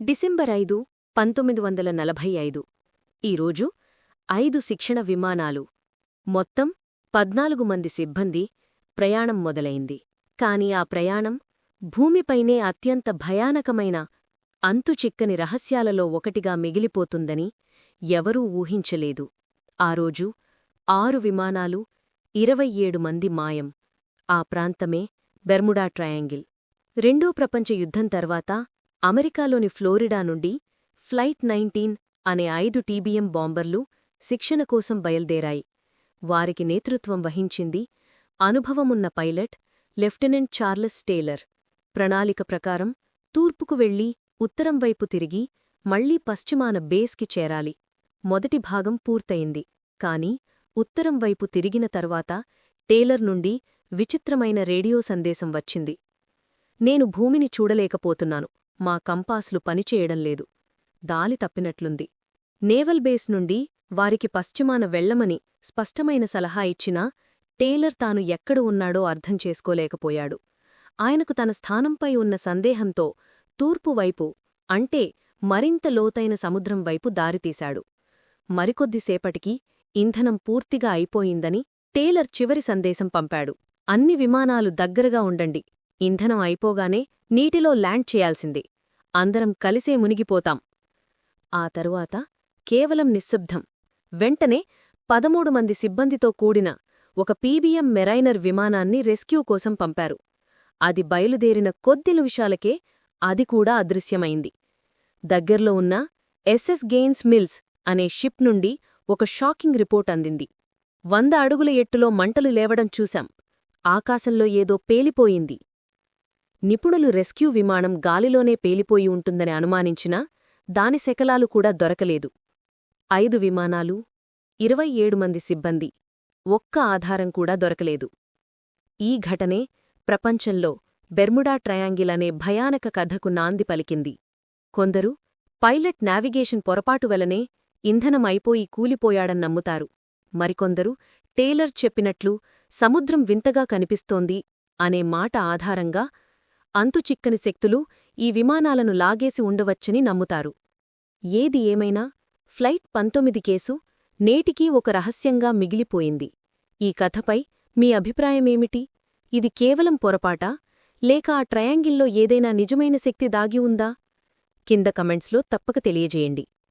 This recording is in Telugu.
డిసెంబర్ ఐదు పంతొమ్మిది వందల నలభై ఐదు. ఈరోజు ఐదు శిక్షణ విమానాలు. మొత్తం పద్నాలుగు మంది సిబ్బంది ప్రయాణం మొదలైంది. కాని ఆ ప్రయాణం భూమిపైనే అత్యంత భయానకమైన అంతుచిక్కని రహస్యాలలో ఒకటిగా మిగిలిపోతుందని ఎవరూ ఊహించలేదు. ఆ రోజు ఆరు విమానాలు ఇరవై ఏడు మంది మాయం. ఆ ప్రాంతమే బెర్ముడా ట్రయాంగిల్. రెండో ప్రపంచ యుద్ధం తర్వాత అమెరికాలోని ఫ్లోరిడా నుండి ఫ్లైట్ నైన్టీన్ అనే ఐదు టీబీఎం బాంబర్లు శిక్షణ కోసం బయల్దేరాయి. వారికి నేతృత్వం వహించింది అనుభవమున్న పైలట్ లెఫ్టినెంట్ చార్లెస్ టేలర్. ప్రణాళిక ప్రకారం తూర్పుకు వెళ్ళి ఉత్తరం వైపు తిరిగి మళ్ళీ పశ్చిమాన బేస్కి చేరాలి. మొదటి భాగం పూర్తయింది. కాని ఉత్తరం వైపు తిరిగిన తర్వాత టేలర్ నుండి విచిత్రమైన రేడియో సందేశం వచ్చింది. నేను భూమిని చూడలేకపోతున్నాను. మా కంపాస్లు పనిచేయడం లేదు. దాలి తప్పినట్లుంది. నేవల్ బేస్ నుండి వారికి పశ్చిమాన వెళ్ళమని స్పష్టమైన సలహా ఇచ్చినా టేలర్ తాను ఎక్కడ ఉన్నాడో అర్థం చేసుకోలేకపోయాడు. ఆయనకు తన స్థానంపై ఉన్న సందేహంతో తూర్పువైపు అంటే మరింత లోతైన సముద్రం వైపు దారితీశాడు. మరికొద్దిసేపటికి ఇంధనం పూర్తిగా అయిపోయిందని టేలర్ చివరి సందేశం పంపాడు. అన్ని విమానాలు దగ్గరగా ఉండండి. ఇంధనం అయిపోగానే నీటిలో ల్యాండ్ చేయాల్సింది. అందరం కలిసే మునిగిపోతాం. ఆ తరువాత కేవలం నిశ్శబ్దం. వెంటనే పదమూడు మంది సిబ్బందితో కూడిన ఒక పీబీఎం మెరైనర్ విమానాన్ని రెస్క్యూ కోసం పంపారు. అది బయలుదేరిన కొద్ది నిమిషాలకే అది కూడా అదృశ్యమైంది. దగ్గర్లో ఉన్న ఎస్ఎస్ గెయిన్స్ మిల్స్ అనే షిప్ నుండి ఒక షాకింగ్ రిపోర్ట్ అందింది. వంద అడుగుల ఎట్టులో మంటలు లేవడం చూశాం. ఆకాశంలో ఏదో పేలిపోయింది. నిపుణులు రెస్క్యూ విమానం గాలిలోనే పేలిపోయి ఉంటుందని అనుమానించినా దాని శకలాలు కూడా దొరకలేదు. ఐదు విమానాలు ఇరవై ఏడు మంది సిబ్బంది ఒక్క ఆధారం కూడా దొరకలేదు. ఈ ఘటనే ప్రపంచంలో బెర్ముడా ట్రయాంగిల్ అనే భయానక కథకు నాంది పలికింది. కొందరు పైలట్ నావిగేషన్ పొరపాటు వలనే ఇంధనం అయిపోయి కూలిపోయాడని నమ్ముతారు. మరికొందరు టేలర్ చెప్పినట్లు సముద్రం వింతగా కనిపిస్తోంది అనే మాట ఆధారంగా అంతుచిక్కని శక్తులు ఈ విమానాలను లాగేసి ఉండవచ్చని నమ్ముతారు. ఏది ఏమైనా ఫ్లైట్ పంతొమ్మిది కేసు నేటికీ ఒక రహస్యంగా మిగిలిపోయింది. ఈ కథపై మీ అభిప్రాయమేమిటి? ఇది కేవలం పొరపాటా? లేక ఆ ట్రయాంగిల్లో ఏదైనా నిజమైన శక్తి దాగి ఉందా? కింద కమెంట్స్లో తప్పక తెలియజేయండి.